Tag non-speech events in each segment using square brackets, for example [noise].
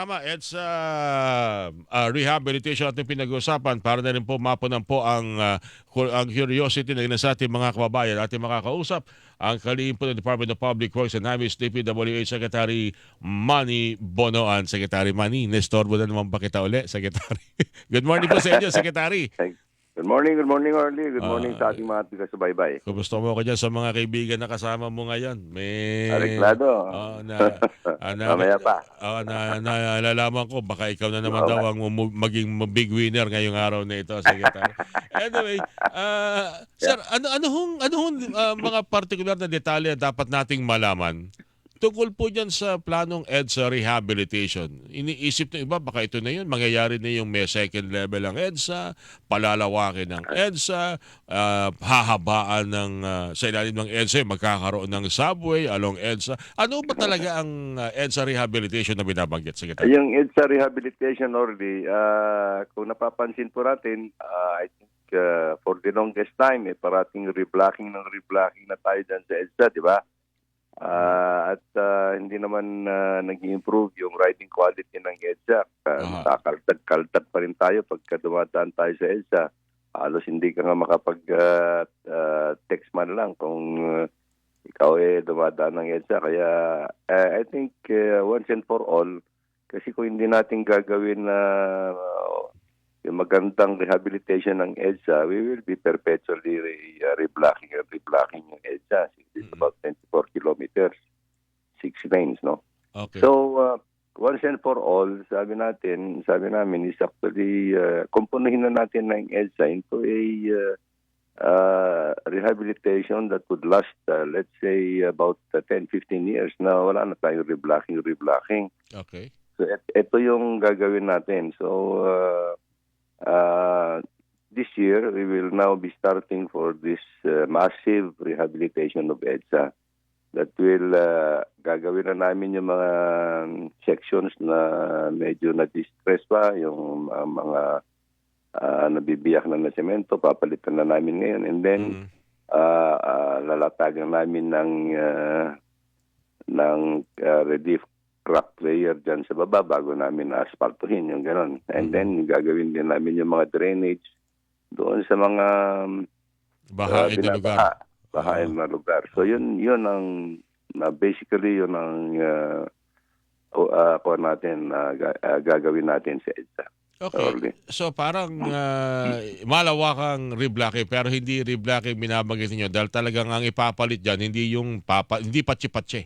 Tama, it's uh, uh, rehabilitation ating pinag-uusapan para na rin po mapunan po ang, uh, ang curiosity ilan sa ating mga kababayan. Ating makakausap ang kalihim po ng Department of Public Works and Highways DPWH Secretary Manny Bonoan. Secretary Manny, nestorbo na naman ba kita uli, Secretary? [laughs] Good morning po sa inyo, Secretary. Good morning, good morning, Orly. Good morning Ah, sa ating mga taga-subaybay. Kumusta mo ko dyan sa mga kaibigan na kasama mo ngayon? May... Ariklado. Oo, na, [laughs] ah, na, Mamaya pa. Oo, na, na, nalalaman ko, baka ikaw na naman daw ang mu- maging big winner ngayong araw na ito, Secretary. [laughs] anyway, ah, sir, ano ano hong ano hong ah, mga particular na detalye dapat nating malaman tungkol po dyan sa planong EDSA rehabilitation. Iniisip ng iba, baka ito na yun, mangyayari na yung may second level ang EDSA, palalawakin ng EDSA, ah, hahabaan ng, ah, sa ilalim ng EDSA, magkakaroon ng subway along EDSA. Ano ba talaga ang ah, EDSA rehabilitation na binabanggit, Secretary? Yung EDSA rehabilitation, Orly, ah, kung napapansin po natin, ah, I think ah, for the longest time, eh, parating reblocking ng reblocking na tayo dyan sa EDSA, di ba? Ah, at ah, hindi naman uh, nag-improve yung riding quality ng EDSA. Uh, kaltad-kaltad pa rin tayo pagka dumadaan tayo sa EDSA. Halos hindi ka nga makapag-text man lang kung ah, ikaw eh dumadaan ng EDSA. Kaya ah, I think ah, once and for all, kasi kung hindi natin gagawin na ah, yung magandang rehabilitation ng EDSA, we will be perpetually re- uh, reblocking and reblocking yung EDSA. It's Mhm. about 24 kilometers, six lanes, no? Okay. So, uh, once and for all, sabi natin, sabi namin is actually, uh, kumpunuhin na natin ng EDSA into a uh, uh, rehabilitation that would last, uh, let's say, about uh, 10-15 years na wala na tayong reblocking, reblocking. okay. So, et- ito yung gagawin natin. So, uh, uh, this year, we will now be starting for this uh, massive rehabilitation of EDSA that will uh, gagawin na namin yung mga sections na medyo na-distress pa, yung uh, mga uh, nabibiyak na na semento, papalitan na namin ngayon. And then, Mhm. uh, uh, lalatagan namin ng uh, ng uh, relief crack layer dyan sa baba bago namin asphaltuhin yung gano'n. And Mhm. then gagawin din namin yung mga drainage doon sa mga um, Bahain na uh, lugar. binabaha, bahain na lugar. So yun yun ang na basically yun ang uh, uh, natin uh, uh, gagawin natin sa EDSA. Okay. So parang uh, malawakang reblocking pero hindi reblocking binabanggit niyo dahil talagang ang ipapalit diyan hindi yung papa hindi patsi-patsi.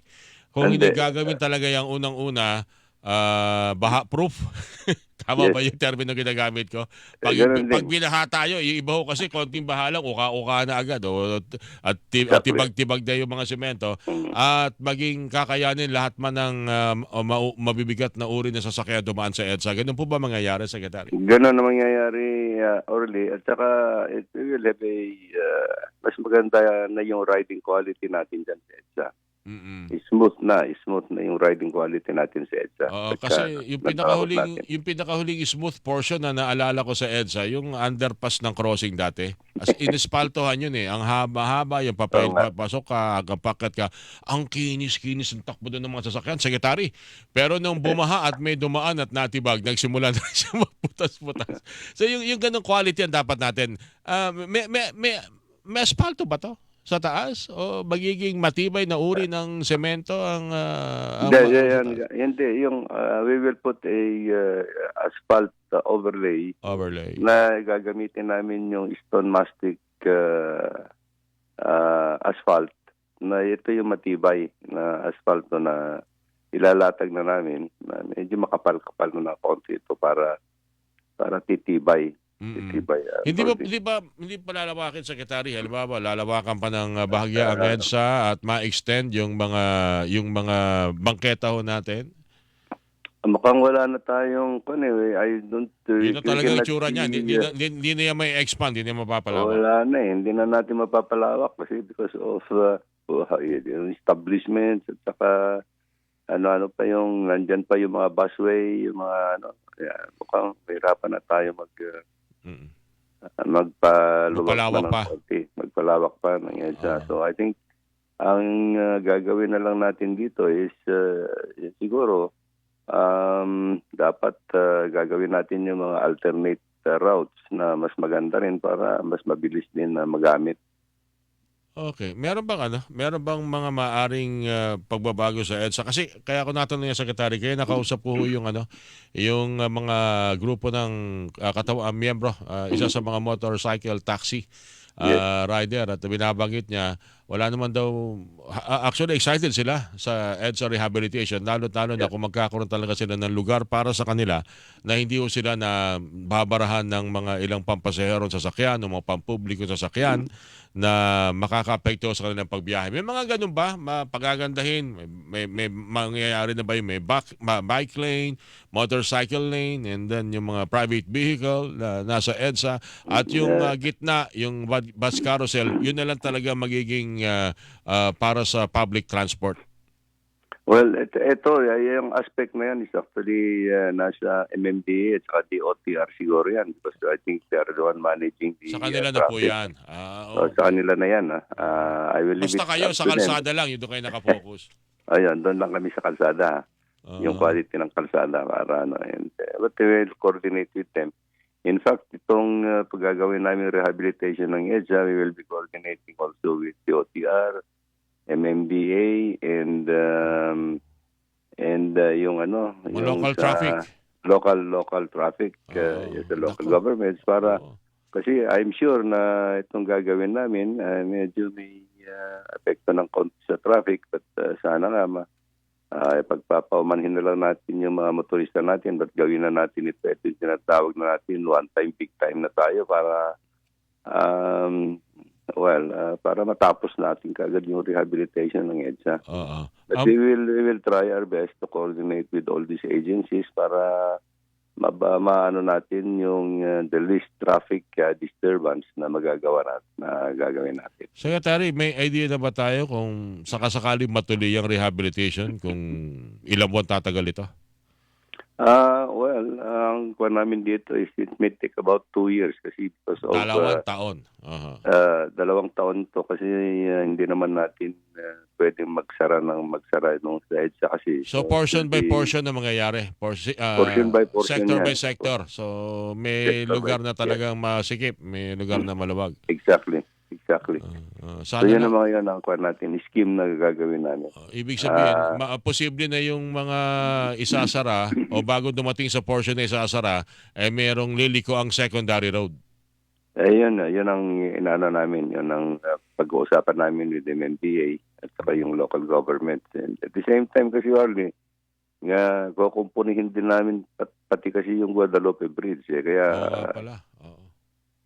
Kung hindi, Hindi. gagawin talaga yung unang-una uh, baha proof. [laughs] Tama Yes. ba yung termino ginagamit ko? Pag, Eh, pag binaha tayo, yung iba ho kasi konting baha lang, uka-uka na agad. O, at, ti- at tibag-tibag na yung mga semento. At maging kakayanin lahat man ng um, o ma- mabibigat na uri na sasakyan dumaan sa EDSA. Ganun po ba mangyayari, Secretary? Ganun ang mangyayari, uh, Orly. At saka, it will have a, uh, mas maganda na yung riding quality natin dyan sa EDSA. Mm-mm. Smooth na, smooth na yung riding quality natin sa EDSA. Oo, kasi yung pinakahuling natin. yung pinakahuling smooth portion na naalala ko sa EDSA, yung underpass ng crossing dati. As inispaltohan [laughs] yun eh. Ang haba-haba, yung papay, Oo nga. papasok ka, packet ka. Ang kinis-kinis ng takbo doon ng mga sasakyan, secretary. Pero nung bumaha at may dumaan at natibag, nagsimula na rin [laughs] siya magputas-putas. So yung, yung ganong quality ang dapat natin. Ah, may, may, may, may asfalto ba to? Sa taas? O magiging matibay na uri ng semento ang... ah, ang Hindi, mga- yan, hindi. Yung, uh, we will put a uh, asphalt uh, overlay Overlay. na gagamitin namin yung stone mastic uh, uh, asphalt na ito yung matibay na asfalto na ilalatag na namin na medyo makapal-kapal na konti ito para para titibay. Mm-mm. Titibay. uh, Hindi ba hindi ba hindi pa lalawakin secretary halimbawa lalawakan pa ng uh, bahagya ang EDSA at ma-extend yung mga yung mga bangketa ho natin. Mukhang wala na tayong kung eh, I don't uh, Yun na talaga yung tsura niya. Hindi, hindi, hindi, hindi na yan may expand, hindi na yan mapapalawak. Wala na eh. Hindi na natin mapapalawak kasi because of uh, yung establishments at saka ano-ano pa yung, nandyan pa yung mga busway, yung mga ano, yeah, mukhang mahirapan na tayo mag, uh, Mm. magpaluwak Magpalawak pa ng konti. Magpalawak pa ng EDSA. Oo. So I think ang uh, gagawin na lang natin dito is uh, siguro um, dapat uh, gagawin natin yung mga alternate uh, routes na mas maganda rin para mas mabilis din na magamit. Okay. Meron bang ano? Meron bang mga maaring ah, pagbabago sa EDSA? Kasi kaya ako natanong yung secretary, kaya nakausap ko yung ano, yung ah, mga grupo ng uh, katawa, ah, miyembro, ah, isa sa mga motorcycle taxi ah, rider at binabanggit niya wala naman daw actually excited sila sa EDSA rehabilitation lalo lalo na kung magkakaroon talaga sila ng lugar para sa kanila na hindi ho sila na babarahan ng mga ilang pampasahero sa sasakyan o mga pampubliko sa sasakyan na makaka-apekto sa kanilang pagbiyahe. May mga ganun ba? Mapagagandahin? May, may, may mangyayari na ba yung may back, ma- bike lane, motorcycle lane, and then yung mga private vehicle na nasa EDSA at yung uh, gitna, yung bu- bus carousel, yun na lang talaga magiging uh, uh, para sa public transport. Well, ito, ito yung aspect na yan is actually uh, nasa MMDA at saka DOTR siguro yan because I think they're the one managing the Sa kanila uh, na po yan. Ah, So, okay. sa kanila na yan. ah. Ah, I will leave Basta kayo sa them. kalsada lang, yun doon kayo nakafocus. [laughs] Ayun, doon lang kami sa kalsada. Ah. yung quality ng kalsada para ano. And, uh, but we will coordinate with them. In fact, itong uh, paggagawin namin rehabilitation ng EDSA, we will be coordinating also with DOTR, MMDA, and um, and uh, yung ano, Mga yung local sa traffic. local local traffic uh, Oh, sa local nako. governments para Oo. kasi I'm sure na itong gagawin namin uh, medyo may uh, apekto ng konti sa traffic but uh, sana nga ma uh, pagpapaumanhin na lang natin yung mga motorista natin but gawin na natin ito ito yung tinatawag na natin one time big time na tayo para um, well uh, para matapos natin kagad yung rehabilitation ng EDSA. Oo. But Um, we will we will try our best to coordinate with all these agencies para maba, maano natin yung uh, the least traffic uh, disturbance na magagawa natin na gagawin natin. Secretary, may idea na ba tayo kung sakasakali matuloy ang rehabilitation kung ilang buwan tatagal ito? Ah, well, ang kuha namin dito is it may take about two years kasi because of Dalawang uh, taon. Aha. uh, dalawang taon to kasi uh, hindi naman natin uh, pwedeng magsara ng magsara nung sa EDSA kasi So uh, portion by portion na mangyayari. Porsi- ah, Portion by portion Sector yan. by sector. So may Sector by- lugar na talagang masikip, may lugar na maluwag. Exactly. Exactly. Ah, ah, So yun na, ang mga yun ang kuha natin, scheme na gagawin namin. ah, ibig sabihin, ma- posible na yung mga isasara o bago dumating sa portion na isasara, eh merong liliko ang secondary road. Eh, yun, uh, yun ang inaano namin, yun ang uh, pag-uusapan namin with MMDA at saka yung local government. And at the same time kasi, Harley, nga kukumpunihin din namin pat- pati kasi yung Guadalupe Bridge. Eh. Kaya nga pala.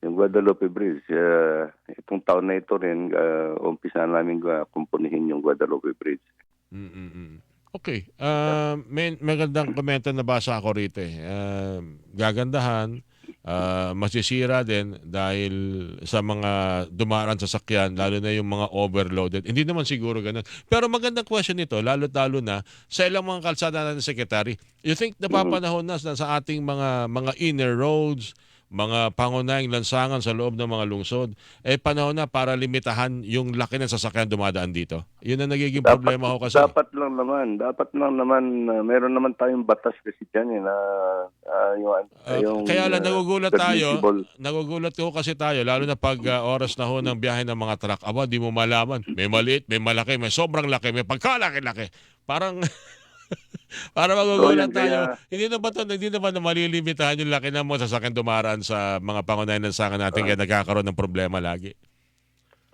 Yung Guadalupe Bridge, uh, itong taon na ito rin, uh, umpisa namin uh, kumpunihin yung Guadalupe Bridge. Mm-mm. Okay. Uh, may magandang komento na basa ako rito eh. Uh, gagandahan, uh, masisira din dahil sa mga dumaraan sa sakyan, lalo na yung mga overloaded. Hindi naman siguro ganun. Pero magandang question nito, lalo-lalo na sa ilang mga kalsada natin, Secretary. You think napapanahon na sa ating mga mga inner roads, mga pangunahing lansangan sa loob ng mga lungsod, eh panahon na para limitahan yung laki ng sasakyan dumadaan dito. Yun ang nagiging problema ko kasi. Dapat lang naman, dapat lang naman, uh, meron naman tayong batas kasi dyan eh, na uh, yung, Uh, yung, kaya lang uh, nagugulat tayo, permissible. nagugulat ko kasi tayo, lalo na pag uh, oras na ho ng biyahe ng mga truck. Aba, di mo malaman. May maliit, may malaki, may sobrang laki, may pagkalaki-laki. Parang, [laughs] para magugulat So, yun, kaya- tayo. Hindi na ba to, hindi na ba na malilimitahan yung laki ng mga sasakyan dumaraan sa mga pangunayan ng saka natin kaya nagkakaroon ng problema lagi.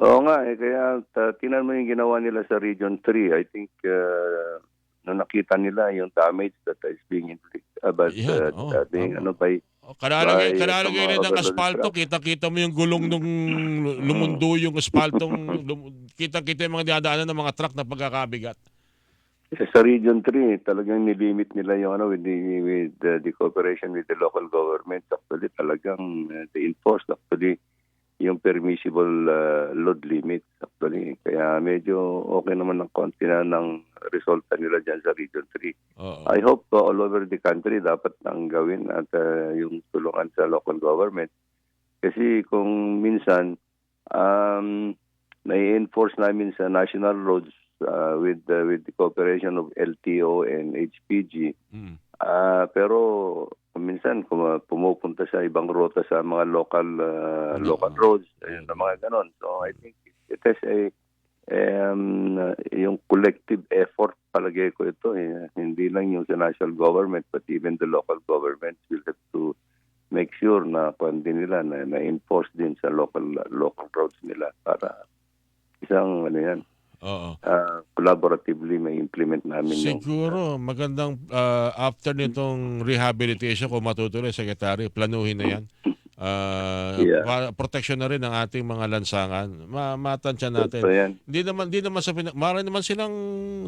Oo nga, eh, kaya uh, tinan mo yung ginawa nila sa Region 3. I think uh, nung nakita nila yung damage that is being inflicted, uh, but uh, oh, uh, being, tama. ano, by, O, Kalalagay, By kalalagay sa mga rin ng asfalto, kita-kita mo yung gulong nung [clears throat] lumundo yung asfaltong, kita-kita yung mga dadaanan ng mga truck na pagkakabigat. Sa Region 3, talagang nilimit nila yung ano, with, the, with uh, the cooperation with the local government. Actually, talagang uh, they enforced actually yung permissible uh, load limit actually. Kaya medyo okay naman ng konti na ng resulta nila dyan sa Region 3. Oo. I hope uh, all over the country dapat nang gawin at uh, yung tulungan sa local government. Kasi kung minsan um, nai-enforce namin sa national roads uh, with uh, with the cooperation of LTO and HPG. Mm. Ah, pero minsan kung pumupunta sa ibang ruta sa mga local uh, Ano? local roads, ayun na mga ganon. So I think it is a um, yung collective effort palagay ko ito eh. hindi lang yung sa national government but even the local governments will have to make sure na kung din nila na, na-enforce din sa local local roads nila para isang ano yan Oo. ah, collaboratively may implement namin yung Siguro magandang ah, after nitong rehabilitation kung matutuloy secretary, planuhin na 'yan. [laughs] Ah, Yeah. para protection na rin ng ating mga lansangan. Ma matansya natin. So. Hindi naman hindi naman sa mara naman silang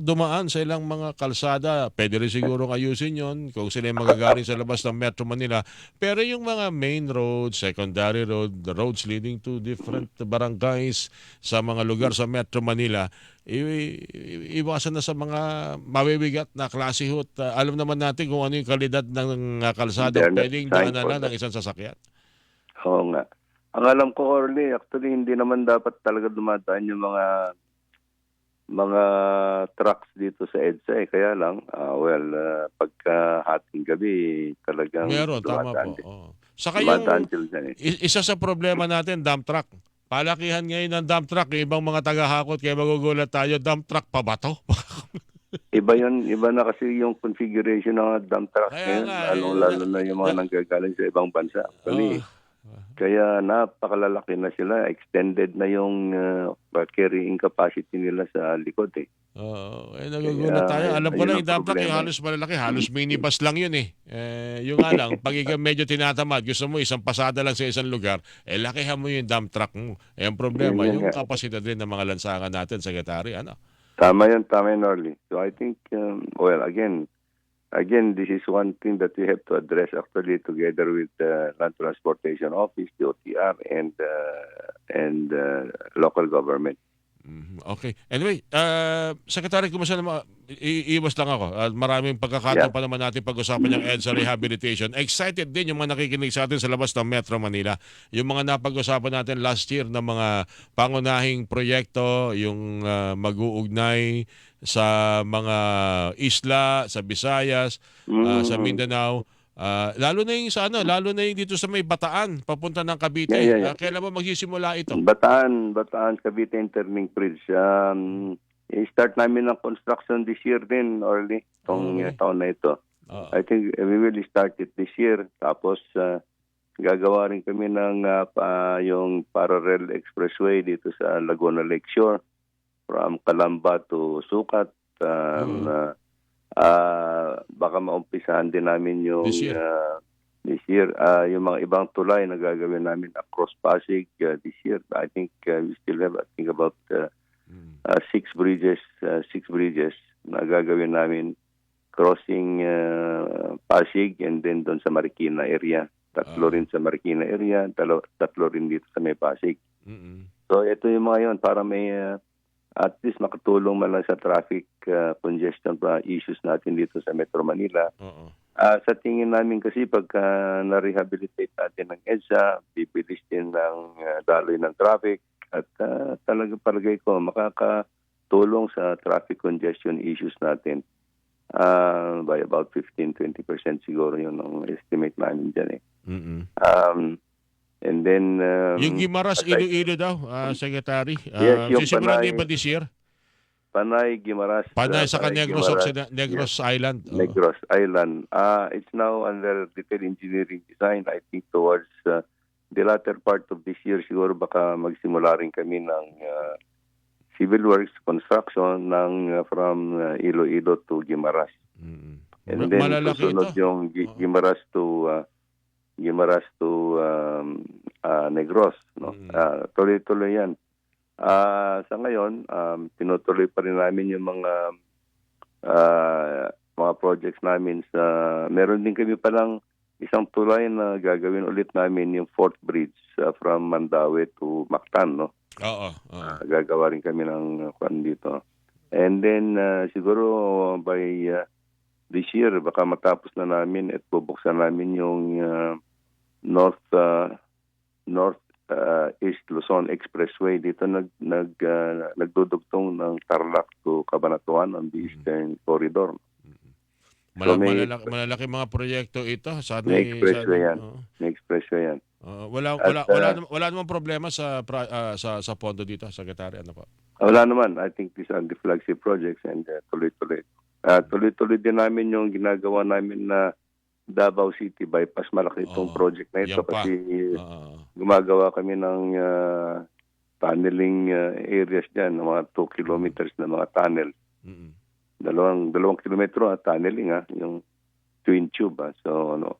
dumaan sa ilang mga kalsada. Pwede rin siguro [laughs] ayusin 'yon kung sila yung magagaling sa labas ng Metro Manila. Pero yung mga main road, secondary road, the roads leading to different barangays sa mga lugar sa Metro Manila, iwasan na sa mga mabibigat na klase ho. Uh, alam naman natin kung ano yung kalidad ng uh, kalsada pwedeng daanan that. ng isang sasakyan. Oo nga. Ang alam ko, Orly, actually hindi naman dapat talaga dumadaan yung mga mga trucks dito sa EDSA eh. Kaya lang, ah, well, ah, pagka hating gabi, talagang Meron, tama po. din. Oo. Saka yung dyan eh. Isa sa problema natin, dump truck. Palakihan ngayon ng dump truck, yung ibang mga tagahakot, kaya magugulat tayo, dump truck pa ba to? [laughs] Iba yun, iba na kasi yung configuration ng dump trucks Kaya ngayon, nga, eh, lalong-lalo na- na yung mga na- nanggagaling sa ibang bansa. Actually, Oo. Kaya napakalalaki na sila. Extended na yung uh, carrying capacity nila sa likod eh. Oo, eh, nagugulat Kaya, tayo. Alam ko na yung dump truck, yung halos malalaki, halos minibus lang yun eh. eh yung nga lang, pag ikaw medyo tinatamad, gusto mo isang pasada lang sa isang lugar, eh lakihan mo yung dump truck mo. Eh ang problema, Yun yung nga. kapasidad din ng mga lansangan natin, Secretary, ano? Tama yun, tama yun, Orly. So I think, um, well, again, again, this is one thing that we have to address actually together with the Land Transportation Office, the OTR, and uh, and uh, local government. Mhm, Okay. Anyway, uh, Secretary, kumusta naman? I- iiwas lang ako. At maraming pagkakataon Yeah. pa naman natin pag-usapan yung EDSA rehabilitation. Excited din yung mga nakikinig sa atin sa labas ng Metro Manila. Yung mga napag-usapan natin last year ng mga pangunahing proyekto, yung uh, mag-uugnay sa mga isla, sa Visayas, uh, sa Mm. Mindanao. Uh, lalo na yung sa ano, lalo na yung dito sa may Bataan, papunta ng Cavite. Yeah, yeah, yeah. Uh, kailan mo magsisimula ito? Bataan, Bataan, Cavite Interlink Bridge. Um, i-start namin ng construction this year din, Orly, itong Okay. uh, taon na ito. Oo. I think uh, we will start it this year. Tapos uh, gagawa rin kami ng uh, pa, yung parallel expressway dito sa Laguna Lakeshore from Calamba to Sukat. Um, Mm. uh, uh, baka maumpisahan din namin yung This year. uh, this year. Uh, yung mga ibang tulay na gagawin namin across Pasig uh, this year. I think uh, we still have I think about uh, Mm. uh, six bridges, uh, six bridges na gagawin namin crossing uh, Pasig and then doon sa Marikina area. Tatlo Ah. rin sa Marikina area, talo, tatlo rin dito sa may Pasig. Mm-mm. So ito yung mga yon para may uh, at least makatulong man lang sa traffic uh, congestion pa issues natin dito sa Metro Manila. Oo. Ah, sa tingin namin kasi pagka na-rehabilitate natin ng EDSA, bibilis din ng uh, daloy ng traffic at uh, talaga palagay ko makakatulong sa traffic congestion issues natin Ah, by about 15-20% siguro yun ang estimate namin dyan eh. Mm-mm. Um, and then... um, Yung Gimaras, Iloilo daw, ah, Secretary. Yes, Uh, yung sisimulan Panay- ba this year? Panay, Guimaras... Panay uh, sa Panay, Negros, Guimaras, Occiden- Negros Island. Oo. Negros Island. Uh, it's now under detail engineering design. I think towards uh, the latter part of this year, siguro baka magsimula rin kami ng uh, civil works construction ng uh, from uh, Iloilo to Guimaras. Mm-mm. And Ma- then Malalaki susunod ito. yung Gi- Oo. Guimaras to uh, Guimaras to um, uh, Negros. No? Mm. Ah, tuloy-tuloy yan. Ah, sa ngayon, um, tinutuloy pa rin namin yung mga ah, mga projects namin sa meron din kami palang isang tulay na gagawin ulit namin yung fourth bridge ah, from Mandaue to Mactan no Oo. oo. Ah, gagawa rin kami ng uh, kwan dito and then ah, siguro by ah, this year baka matapos na namin at bubuksan namin yung ah, north ah, north uh, East Luzon Expressway dito nag nag uh, nagdudugtong ng Tarlac to Cabanatuan on the Eastern Corridor. Mala- So, may- malalaki, malalaki mga proyekto ito. Sana May expressway sana- yan. oo. May expressway yan. Oo, wala At, wala wala uh, nam- wala namang problema sa ah, sa sa pondo dito, secretary ano po. Wala naman. I think these are the flagship projects and uh, tuloy-tuloy. Uh, tuloy-tuloy din namin yung ginagawa namin na Davao City bypass. Malaki itong Oo. project na ito kasi Oo. gumagawa kami ng uh, tunneling uh, areas dyan, ng mga 2 kilometers na mga tunnel. Mm-mm. Dalawang, dalawang kilometro at tunneling ha, yung twin tube ha. So ano,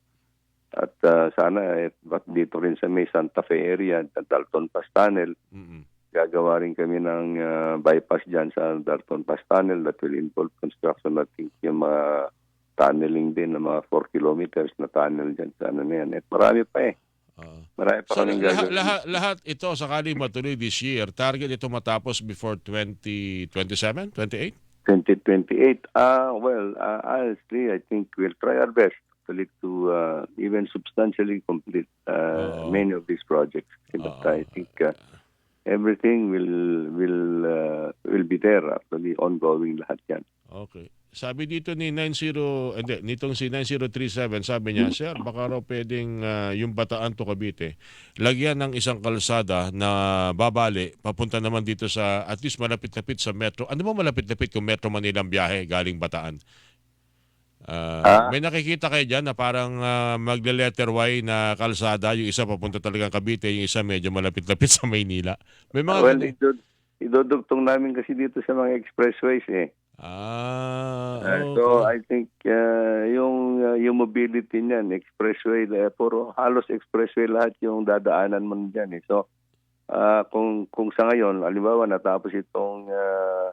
at uh, sana eh, dito rin sa may Santa Fe area, Dalton Pass Tunnel, Mm-mm. Gagawa rin kami ng uh, bypass dyan sa Dalton Pass Tunnel that will involve construction I think yung mga tunneling din ng mga 4 kilometers na tunnel dyan sa ano na yan. At marami pa eh. Oo. Marami pa So, kaming lahat, gagawin. lahat, lahat ito sakali matuloy this year. Target ito matapos before 2027, 28? 2028. Ah, well, uh, honestly, I think we'll try our best actually to uh, even substantially complete uh, Oo. many of these projects. Oo. I think uh, everything will will uh, will be there actually ongoing lahat yan. Okay. Sabi dito ni 90, hindi, nitong si 9037, sabi niya, Sir, baka raw pwedeng ah, yung Bataan to Cavite, lagyan ng isang kalsada na babali, papunta naman dito sa, at least malapit-lapit sa metro. Ano ba malapit-lapit kung Metro Manila ang biyahe galing Bataan? Ah, Ah. May nakikita kayo dyan na parang ah, magle-letter Y na kalsada, yung isa papunta talagang Cavite, yung isa medyo malapit-lapit [laughs] sa Maynila. May mga well, idod, idodugtong namin kasi dito sa mga expressways eh. Ah, Uh, So okay. I think uh, yung uh, yung mobility niyan, expressway, eh, puro halos expressway lahat yung dadaanan mo diyan eh. So uh, kung kung sa ngayon, halimbawa natapos itong uh,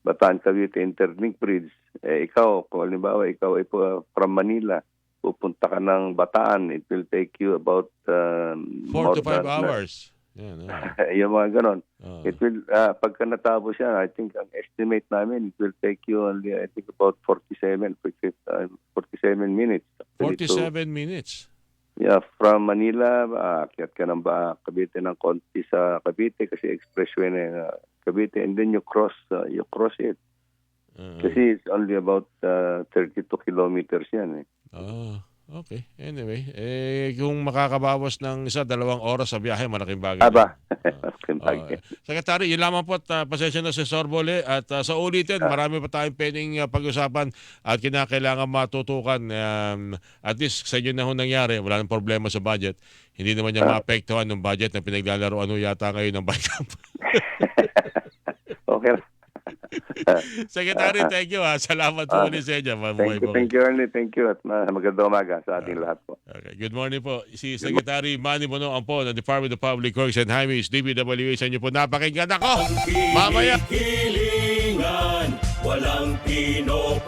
Bataan Cavite Interlink Bridge, eh, ikaw, kung halimbawa ikaw ay pu- from Manila, pupunta ka ng Bataan, it will take you about um, Four to five than- hours. Yan, [laughs] ah. yung mga ganon. Ah. It will, uh, pagka natapos yan, I think ang estimate namin, it will take you only, I think, about 47, 47, uh, 47 minutes. actually to- 47 minutes. yeah, from Manila, uh, akyat ka ng ba, Cavite ng konti sa Cavite kasi expressway na uh, Cavite and then you cross, uh, you cross it. Ah, Kasi it's only about uh, 32 kilometers yan eh. ah, okay. Anyway, eh, kung makakabawas ng isa, dalawang oras sa biyahe, malaking bagay. Aba. Ah, [laughs] Secretary, yun lamang po at ah, pasensya na si Sorbole at ah, sa ulitin, marami pa tayong pwedeng ah, pag-usapan at kinakailangan matutukan. Um, at least sa inyo na ho nangyari, wala nang problema sa budget. Hindi naman niya maapektuhan ng budget na pinaglalaroan ho yata ngayon ng Bicamp. [laughs] okay. [laughs] Secretary, thank you ha. Salamat po Ah, ulit sa inyo. Mabuhay Thank you, po. thank you, Ernie. Thank you. At uh, magandang umaga sa ating lahat po. Okay. Good morning po. Si Secretary Manny Bonoan po ng Department of Public Works and Highways, DPWH. Sa inyo po napakinggan ako. Mamaya. Hilingan, walang Pinoy